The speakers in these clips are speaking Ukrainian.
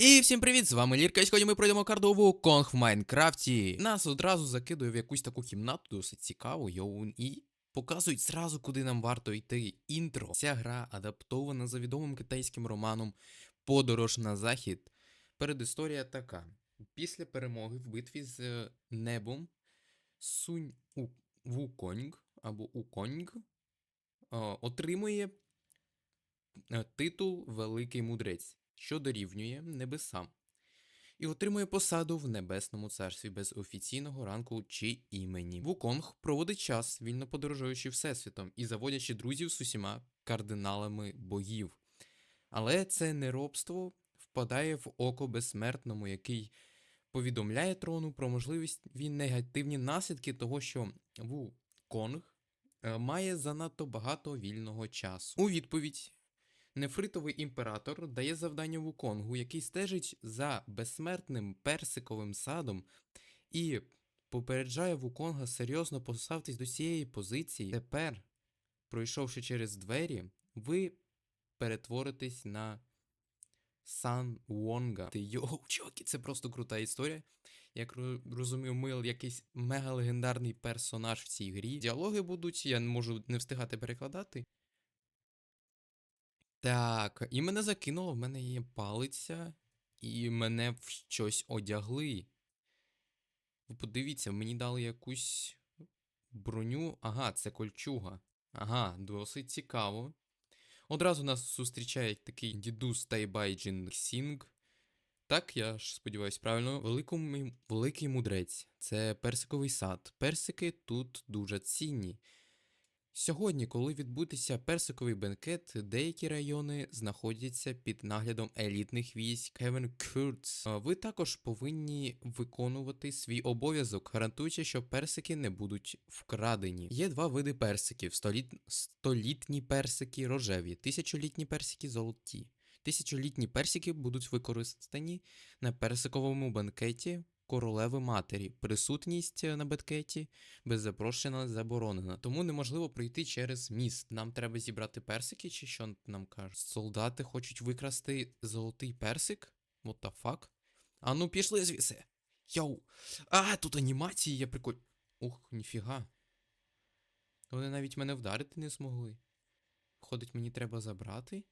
І всім привіт! З вами Лірка. І сьогодні ми пройдемо карту Конг в Майнкрафті. Нас одразу закидує в якусь таку кімнату, досить цікаву, йоу, і показують зразу, куди нам варто йти. Інтро. Ця гра адаптована за відомим китайським романом Подорож на захід. Передісторія така: після перемоги в битві з е, небом Сунь У- Вуконг або Уконг е, отримує е, титул Великий мудрець, що дорівнює небесам, і отримує посаду в небесному царстві без офіційного ранку чи імені. Вуконг проводить час, вільно подорожуючи всесвітом і заводячи друзів з усіма кардиналами богів. Але це неробство впадає в око безсмертному, який повідомляє трону про можливість він негативні наслідки того, що Вуконг е, має занадто багато вільного часу. У відповідь Нефритовий імператор дає завдання Вуконгу, який стежить за безсмертним персиковим садом і попереджає Вуконга серйозно поставитись до цієї позиції. Тепер, пройшовши через двері, ви перетворитесь на Сан Вонга. Ти йоу, чуваки, це просто крута історія. Як розумію, Мил якийсь мега легендарний персонаж в цій грі. Діалоги будуть, я не можу не встигати перекладати. Так, і мене закинуло, в мене є палиця, і мене в щось одягли. Ви подивіться, мені дали якусь броню. Ага, це кольчуга. Ага, досить цікаво. Одразу нас зустрічає такий дідус Тайбайджин Сінг. Так, я ж сподіваюсь, правильно. Великому, великий мудрець. Це персиковий сад. Персики тут дуже цінні. Сьогодні, коли відбудеться персиковий бенкет, деякі райони знаходяться під наглядом елітних військ Kurds. А Ви також повинні виконувати свій обов'язок, гарантуючи, що персики не будуть вкрадені. Є два види персиків: століт... столітні персики рожеві, тисячолітні персики золоті. Тисячолітні персики будуть використані на персиковому бенкеті королеви матері. Присутність на бенкеті без запрошення заборонена. Тому неможливо пройти через міст. Нам треба зібрати персики, чи що нам кажуть? Солдати хочуть викрасти золотий персик? What the fuck? А ну пішли звідси. Йоу. А, тут анімації є приколь. Ух, ніфіга. Вони навіть мене вдарити не змогли. Ходить, мені треба забрати.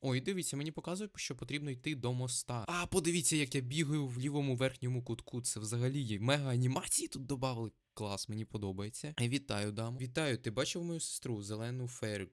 Ой, дивіться, мені показує, що потрібно йти до моста. А, подивіться, як я бігаю в лівому верхньому кутку. Це взагалі є мега анімації тут додали. Клас, мені подобається. Вітаю, дам. Вітаю, ти бачив мою сестру, зелену Ферг.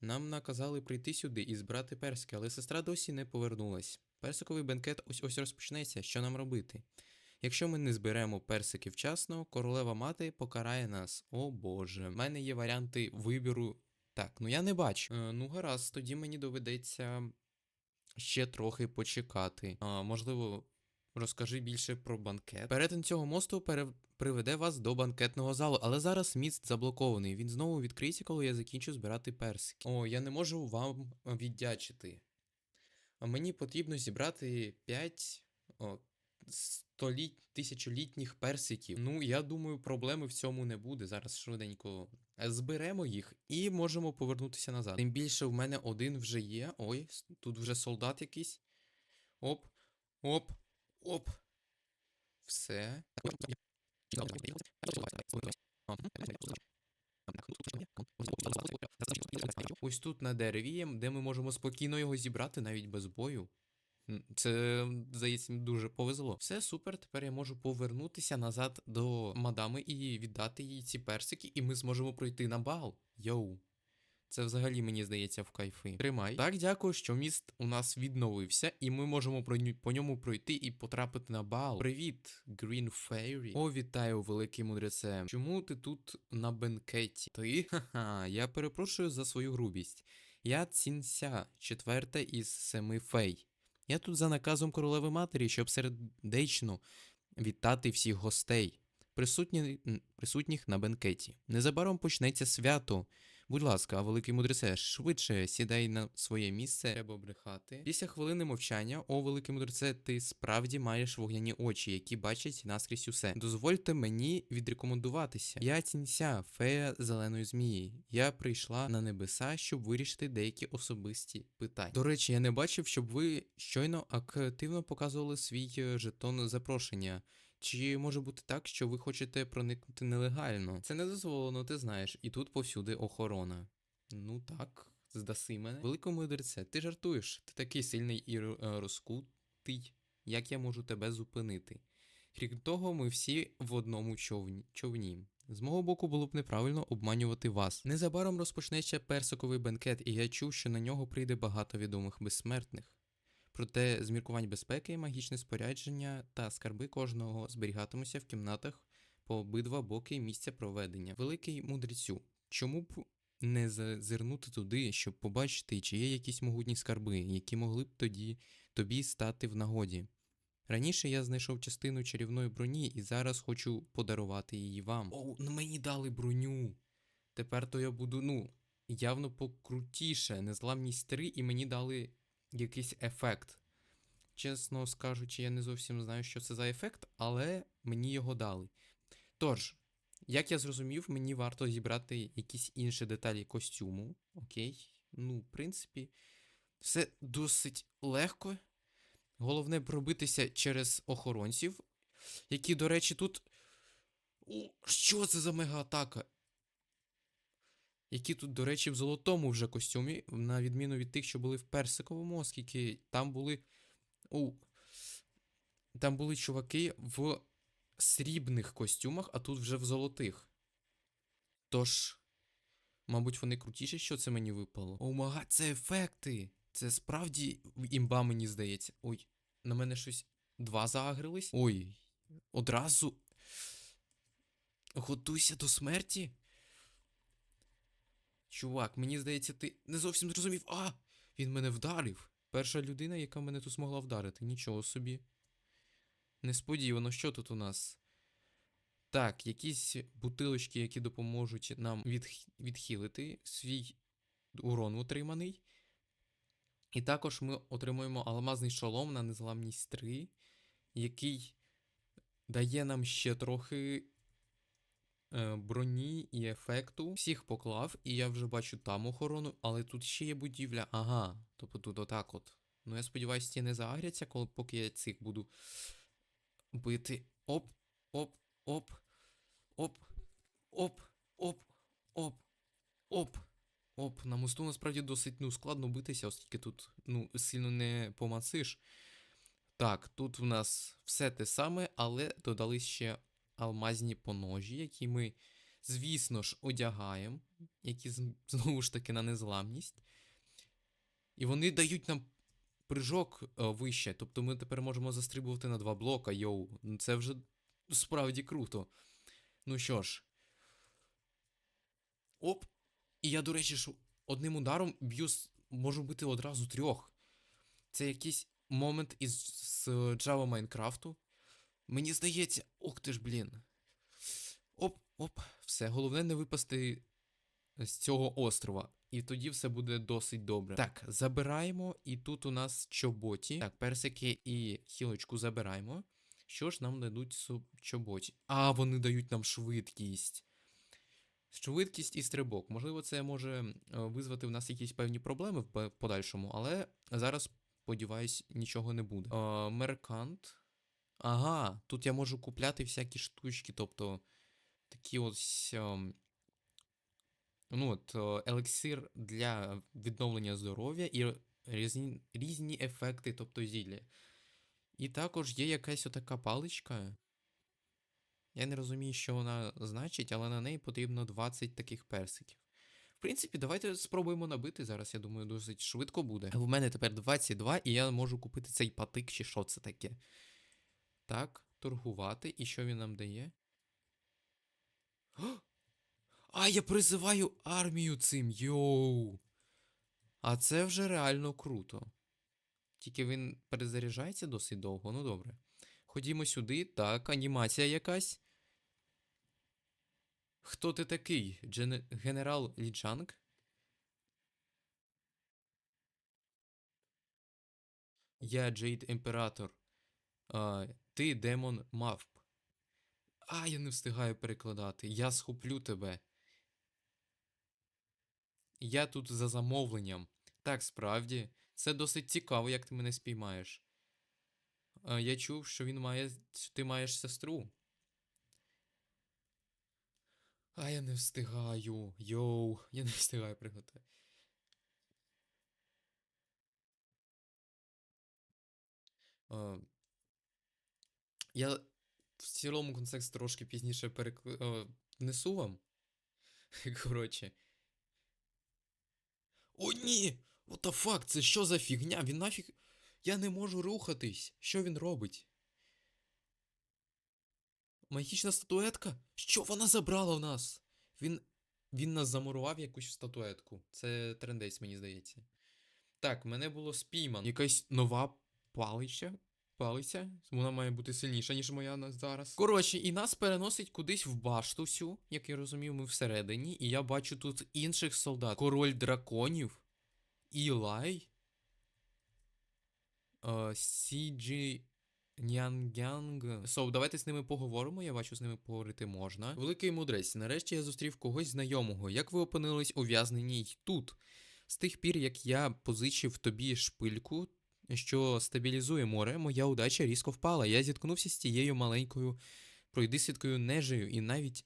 Нам наказали прийти сюди і збирати персики, але сестра досі не повернулась. Персиковий бенкет ось ось розпочнеться. Що нам робити? Якщо ми не зберемо персики вчасно, королева мати покарає нас. О боже. В мене є варіанти вибіру так, ну я не бачу. Е, ну гаразд, тоді мені доведеться ще трохи почекати. А, можливо, розкажи більше про банкет. Перетин цього мосту пере... приведе вас до банкетного залу, але зараз міст заблокований. Він знову відкриється, коли я закінчу збирати персики. О, я не можу вам віддячити. Мені потрібно зібрати 5 о, століть, тисячолітніх персиків. Ну, я думаю, проблеми в цьому не буде. Зараз швиденько зберемо їх і можемо повернутися назад. Тим більше в мене один вже є. Ой, тут вже солдат якийсь. Оп, оп, оп. Все. Ось тут на дереві де ми можемо спокійно його зібрати навіть без бою. Це, здається, мені дуже повезло. Все супер. Тепер я можу повернутися назад до мадами і віддати їй ці персики, і ми зможемо пройти на бал. Йоу. Це взагалі мені здається в кайфи. Тримай. Так, дякую, що міст у нас відновився, і ми можемо по ньому пройти і потрапити на бал. Привіт, Green Fairy. О, вітаю, великий мудреце. Чому ти тут на бенкеті? Ти? Ха-ха, я перепрошую за свою грубість. Я Цінся, четверта із семи фей. Я тут за наказом королеви матері, щоб сердечно вітати всіх гостей, присутні, присутніх на бенкеті. Незабаром почнеться свято. Будь ласка, великий мудреце, швидше сідай на своє місце, треба брехати. Після хвилини мовчання, о великий мудреце, ти справді маєш вогняні очі, які бачать наскрізь усе. Дозвольте мені відрекомендуватися. Я цінця, фея зеленої змії. Я прийшла на небеса, щоб вирішити деякі особисті питання. До речі, я не бачив, щоб ви щойно активно показували свій е, жетон запрошення. Чи може бути так, що ви хочете проникнути нелегально? Це не дозволено, ти знаєш, і тут повсюди охорона. Ну так, здаси мене. Великому мудреця, ти жартуєш, ти такий сильний і е, розкутий. Як я можу тебе зупинити? Крім того, ми всі в одному човні. човні. З мого боку було б неправильно обманювати вас. Незабаром розпочнеться персиковий бенкет, і я чув, що на нього прийде багато відомих безсмертних. Проте з міркувань безпеки, магічне спорядження та скарби кожного зберігатимуться в кімнатах по обидва боки місця проведення. Великий мудрецю, чому б не зазирнути туди, щоб побачити, чи є якісь могутні скарби, які могли б тоді тобі стати в нагоді. Раніше я знайшов частину чарівної броні і зараз хочу подарувати її вам. О, ну мені дали броню. Тепер то я буду, ну, явно покрутіше, незламність 3, і мені дали якийсь ефект. Чесно скажучи, я не зовсім знаю, що це за ефект, але мені його дали. Тож, як я зрозумів, мені варто зібрати якісь інші деталі костюму. Окей. Ну, в принципі, все досить легко. Головне пробитися через охоронців, які, до речі, тут. О, що це за мега-атака? Які тут, до речі, в золотому вже костюмі, на відміну від тих, що були в персиковому, оскільки там були. У. Там були чуваки в срібних костюмах, а тут вже в золотих. Тож, мабуть, вони крутіші, що це мені випало. О, мага, це ефекти! Це справді імба, мені здається. Ой, на мене щось два заагрились. Ой, одразу. Готуйся до смерті. Чувак, мені здається, ти не зовсім зрозумів. А! Він мене вдарив. Перша людина, яка мене тут змогла вдарити. Нічого собі. Несподівано, що тут у нас? Так, якісь бутилочки, які допоможуть нам відх... відхилити свій урон отриманий. І також ми отримуємо алмазний шолом на незламність 3, який дає нам ще трохи броні і ефекту. Всіх поклав, і я вже бачу там охорону, але тут ще є будівля. Ага, тобто тут отак от. Ну я сподіваюся, ті не заагряться, коли поки я цих буду бити. Оп, оп, оп, оп, оп, оп, оп, оп. Оп, на мосту насправді досить ну, складно битися, оскільки тут ну, сильно не помациш. Так, тут в нас все те саме, але додали ще алмазні поножі, які ми, звісно ж, одягаємо, які знову ж таки на незламність. І вони дають нам прыжок е, вище. Тобто ми тепер можемо застрибувати на два блока, йоу. Ну, Це вже справді круто. Ну що ж. Оп. І я, до речі, ж одним ударом б'ю, можу бити одразу трьох. Це якийсь момент із з Java Майнкрафту. Мені здається, ух ти ж, блін. Оп, оп, все. Головне не випасти з цього острова. І тоді все буде досить добре. Так, забираємо, і тут у нас чоботі. Так, персики і хілочку забираємо. Що ж нам дадуть чоботі? А, вони дають нам швидкість. Швидкість і стрибок. Можливо, це може е, визвати в нас якісь певні проблеми в подальшому, але зараз, сподіваюсь, нічого не буде. Е, меркант. Ага, тут я можу купляти всякі штучки, тобто такі ось. ну, от, елексир для відновлення здоров'я і різні, різні ефекти, тобто зілля. І також є якась отака паличка. Я не розумію, що вона значить, але на неї потрібно 20 таких персиків. В принципі, давайте спробуємо набити зараз, я думаю, досить швидко буде. В мене тепер 22, і я можу купити цей патик, чи що це таке. Так, торгувати. І що він нам дає? А, я призиваю армію цим, йоу. А це вже реально круто. Тільки він перезаряджається досить довго, ну добре. Ходімо сюди, так, анімація якась. Хто ти такий? Джене... Генерал Ліджанг? Я Джейд Імператор. Ти демон мавп. А, я не встигаю перекладати. Я схоплю тебе. Я тут за замовленням. Так, справді, це досить цікаво, як ти мене спіймаєш. Я чув, що він має. ти маєш сестру. А я не встигаю. Йоу, я не встигаю приготувати. Я в цілому контекст трошки пізніше перекл... е, внесу вам. Коротше. О, ні! What the fuck? Це що за фігня? Він нафіг. Я не можу рухатись. Що він робить? Магічна статуетка? Що вона забрала в нас? Він. Він нас замурував якусь статуетку. Це трендець, мені здається. Так, мене було спіймано. Якась нова палиця. Палиця. Вона має бути сильніша, ніж моя зараз. Коротше, і нас переносить кудись в башту всю, як я розумію, ми всередині. І я бачу тут інших солдат. Король драконів. Ілай. Е, Сіджі. Нянγκянг. Соу, давайте з ними поговоримо. Я бачу, з ними поговорити можна. Великий мудрець, нарешті я зустрів когось знайомого. Як ви опинились ув'язнені й тут? З тих пір, як я позичив тобі шпильку, що стабілізує море, моя удача різко впала. Я зіткнувся з тією маленькою пройдисвіткою нежею і навіть,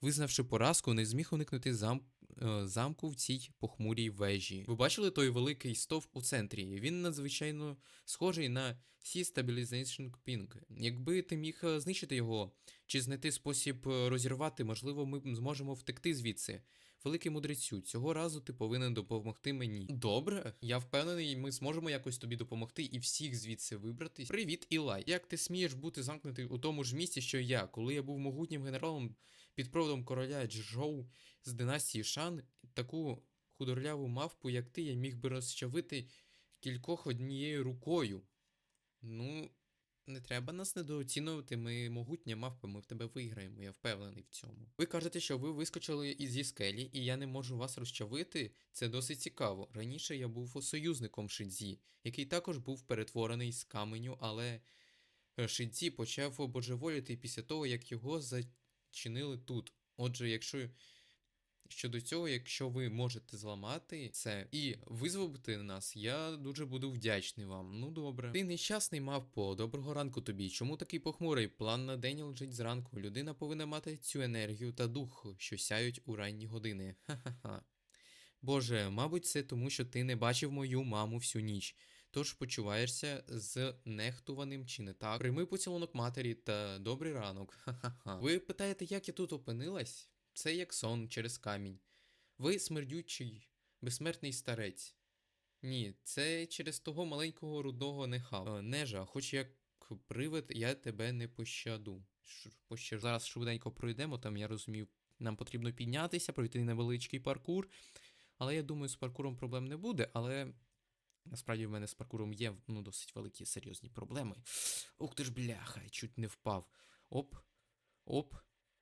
визнавши поразку, не зміг уникнути зам... е, замку в цій похмурій вежі. Ви бачили той великий стовп у центрі? Він надзвичайно схожий на Sea Stabilization Ping. Якби ти міг е, знищити його чи знайти спосіб е, розірвати, можливо, ми зможемо втекти звідси. Великий мудрецю, цього разу ти повинен допомогти мені. Добре, я впевнений, ми зможемо якось тобі допомогти і всіх звідси вибратись. Привіт, Ілай. Як ти смієш бути замкнутий у тому ж місці, що я, коли я був могутнім генералом під проводом короля Джоу з династії Шан, таку худорляву мавпу, як ти, я міг би розчавити кількох однією рукою. Ну, не треба нас недооцінювати, ми могутня мавпа, ми в тебе виграємо, я впевнений в цьому. Ви кажете, що ви вискочили зі скелі, і я не можу вас розчавити. Це досить цікаво. Раніше я був союзником Шидзі, який також був перетворений з каменю, але е, Шидзі почав божеволіти після того, як його зачинили тут. Отже, якщо Щодо цього, якщо ви можете зламати це і визволити нас, я дуже буду вдячний вам. Ну добре. Ти нещасний мавпо, доброго ранку тобі. Чому такий похмурий? План на день лежить зранку. Людина повинна мати цю енергію та дух, що сяють у ранні години. Ха-ха-ха. Боже, мабуть, це тому, що ти не бачив мою маму всю ніч. Тож почуваєшся знехтуваним чи не так. Прийми поцілунок матері та добрий ранок. Ха-ха-ха. Ви питаєте, як я тут опинилась? Це як сон через камінь. Ви смердючий, безсмертний старець. Ні, це через того маленького рудого неха. Е, Нежа, хоч як привид, я тебе не пощаду. Поща- Зараз швиденько пройдемо, там я розумію, нам потрібно піднятися, пройти невеличкий паркур. Але я думаю, з паркуром проблем не буде, але насправді в мене з паркуром є ну, досить великі серйозні проблеми. Ух ти ж бляха, чуть не впав. Оп, оп,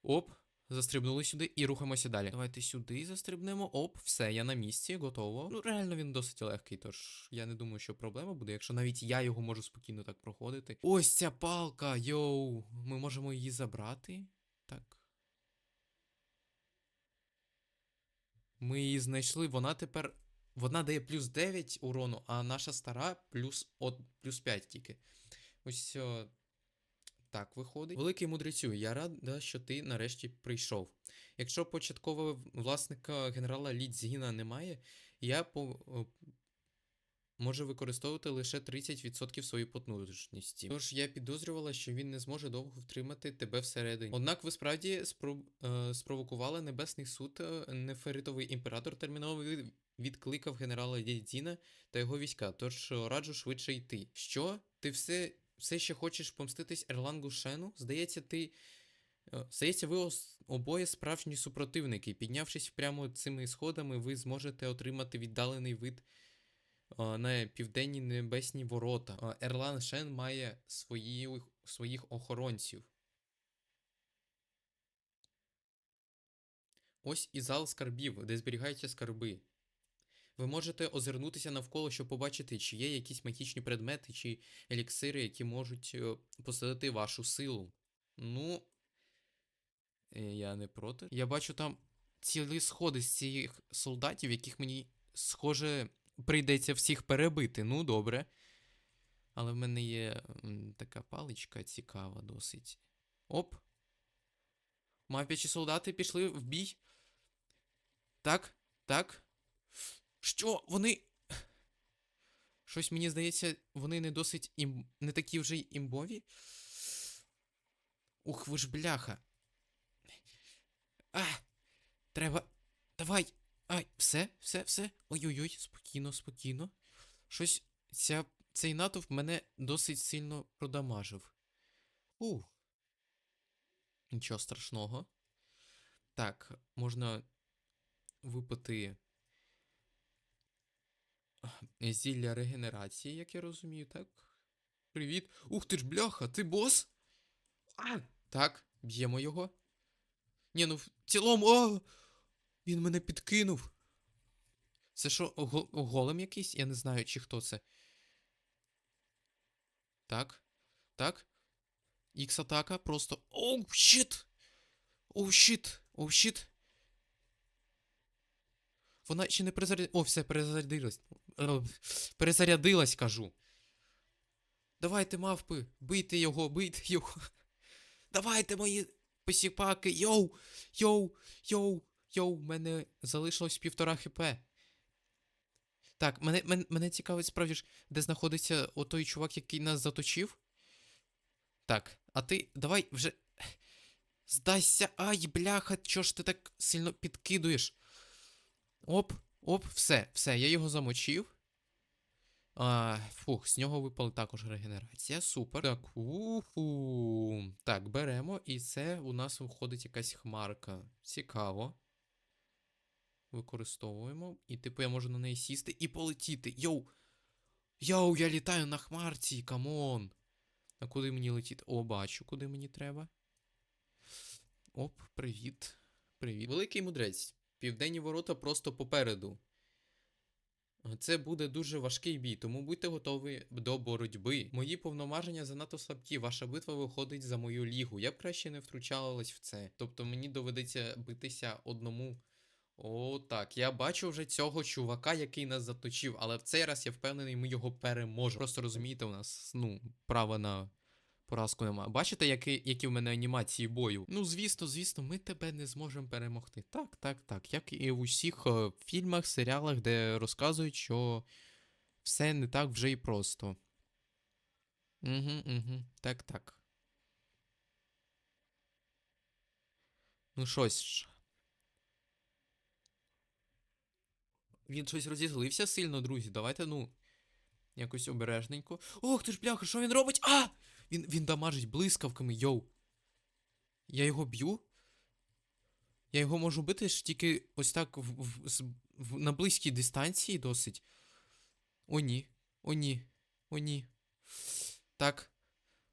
оп. Застрибнули сюди і рухаємося далі. Давайте сюди застрибнемо. Оп, все, я на місці, готово. Ну, реально він досить легкий, тож я не думаю, що проблема буде, якщо навіть я його можу спокійно так проходити. Ось ця палка, йоу. Ми можемо її забрати. Так. Ми її знайшли, вона тепер. Вона дає плюс 9 урону, а наша стара плюс, от, плюс 5 тільки. Ось так виходить. Великий мудрецю, я рада, що ти нарешті прийшов. Якщо початкового власника генерала Лідзгіна немає, я по... о, можу використовувати лише 30% своєї потужності. Тож я підозрювала, що він не зможе довго втримати тебе всередині. Однак ви справді спро... е, спровокували небесний суд, е, неферитовий імператор терміново відкликав генерала Лідзіна та його війська, тож е, раджу швидше йти. Що? Ти все все ще хочеш помститись Ерлангу Шену? Здається, ти. е, Здається, ви обоє справжні супротивники. Піднявшись прямо цими сходами, ви зможете отримати віддалений вид е, на південні небесні ворота. Е, Ерлан Шен має свої, своїх охоронців. Ось і зал скарбів, де зберігаються скарби. Ви можете озирнутися навколо, щоб побачити, чи є якісь магічні предмети чи еліксири, які можуть е, посилити вашу силу. Ну. е, Я не проти. Я бачу там цілі сходи з цих солдатів, яких мені, схоже, прийдеться всіх перебити. Ну, добре. Але в мене є така паличка цікава досить. Оп. Мавпячі солдати пішли в бій. Так, так. Що? Вони. Щось мені здається, вони не досить ім... не такі вже й імбові. Ух, ви ж бляха. А! Треба. Давай. Ай, все, все, все. Ой-ой-ой, спокійно, спокійно. Щось ця... цей натовп мене досить сильно продамажив. Ух. Нічого страшного. Так, можна випити зілля регенерації, як я розумію, так? Привіт. Ух ти ж, бляха, ти бос? А! Так, б'ємо його. Ні, ну в цілому. О! Він мене підкинув. Це що, го- голем якийсь? Я не знаю, чи хто це. Так. Так. Ікс атака просто. Оу, щит! Оу, щит! Оу, щит! Вона ще не перезарядилась. О, все, перезарядилась. Е, Перезарядилась, кажу. Давайте, мавпи, бийте його, бийте його. Давайте, мої посіпаки. Йоу! Йоу! Йоу! Йоу, в мене залишилось півтора хп. Так, мене, мене, мене цікавить справді ж, де знаходиться отой чувак, який нас заточив. Так, а ти давай вже. Здайся. Ай, бляха, чого ж ти так сильно підкидуєш? Оп, оп, все, все, я його замочив. А, фух, з нього випала також регенерація. Супер. Так, уху. Так, беремо, і це у нас виходить якась хмарка. Цікаво. Використовуємо. І, типу, я можу на неї сісти і полетіти. Йоу! Йоу, я літаю на хмарці, камон! А куди мені летіти? О, бачу, куди мені треба. Оп, привіт. Привіт. Великий мудрець. Південні ворота просто попереду. Це буде дуже важкий бій, тому будьте готові до боротьби. Мої повноваження занадто слабкі. Ваша битва виходить за мою лігу. Я б краще не втручалась в це. Тобто мені доведеться битися одному. О, так. Я бачу вже цього чувака, який нас заточив, але в цей раз я впевнений, ми його переможемо. Просто розумієте, у нас, ну, права на поразку нема. Бачите, які, які в мене анімації бою? Ну, звісно, звісно, ми тебе не зможемо перемогти. Так, так, так. Як і в усіх е, фільмах, серіалах, де розказують, що все не так вже і просто. Угу, угу. Так, так. Ну, щось. Він щось розізлився сильно, друзі. Давайте, ну. Якось обережненько. Ох ти ж бляха, що він робить? А! Він, він дамажить блискавками, йоу. Я його б'ю. Я його можу бити ж тільки ось так в, в, в, на близькій дистанції досить. О, ні. О, ні. О, ні. Так.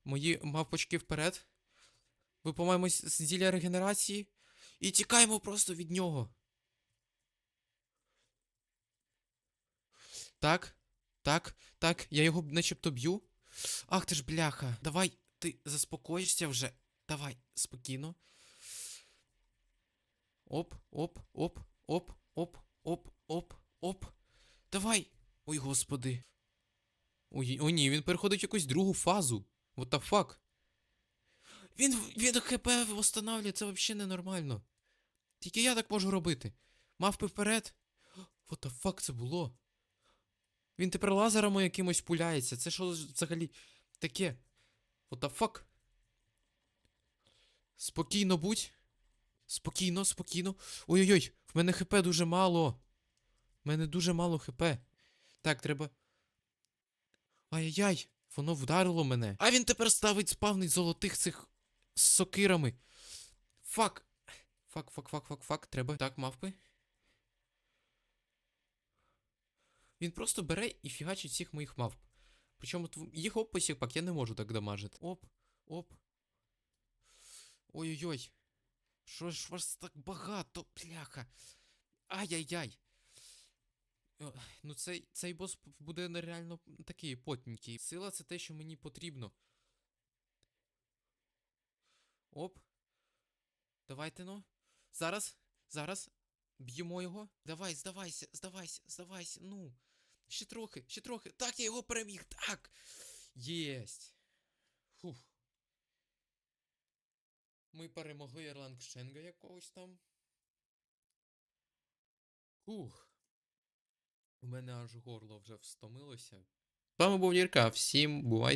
Мої мавпочки вперед. Випомаємось з зілля регенерації. І тікаємо просто від нього. Так. Так, так, я його начебто б'ю. Ах ти ж бляха. Давай, ти заспокоїшся вже. Давай, спокійно. Оп, оп, оп, оп, оп, оп, оп, оп. Давай. Ой, господи. Ой, о ні, він переходить в якусь другу фазу. What the fuck? Він, він ХП восстанавливає, це взагалі ненормально. Тільки я так можу робити. Мавпи вперед. What the fuck це було? Він тепер лазерами якимось пуляється. Це що взагалі таке? What the fuck? Спокійно будь. Спокійно, спокійно. Ой-ой-ой, в мене хп дуже мало. В мене дуже мало хп. Так, треба. Ай-яй-яй, воно вдарило мене. А він тепер ставить спавнить золотих цих з сокирами. Фак. Фак, фак, фак, фак, фак. Треба. Так, мавпи. Він просто бере і фігачить всіх моїх мавп. Причому їх описів пак я не можу так дамажити. Оп, оп. Ой-ой-ой. Що ж вас так багато, бляха? Ай-яй-яй. Ну, цей, цей бос буде нереально такий потненький. Сила це те, що мені потрібно. Оп. Давайте ну. Зараз. Зараз. Б'ємо його. Давай, здавайся, здавайся, здавайся. Ну. Ще трохи, ще трохи. Так, я його переміг. Так. Єсть. Фух. Ми перемогли Ерлангшенга якогось там. Ух. У мене аж горло вже встомилося. З вами був Нірка. Всім бувайте.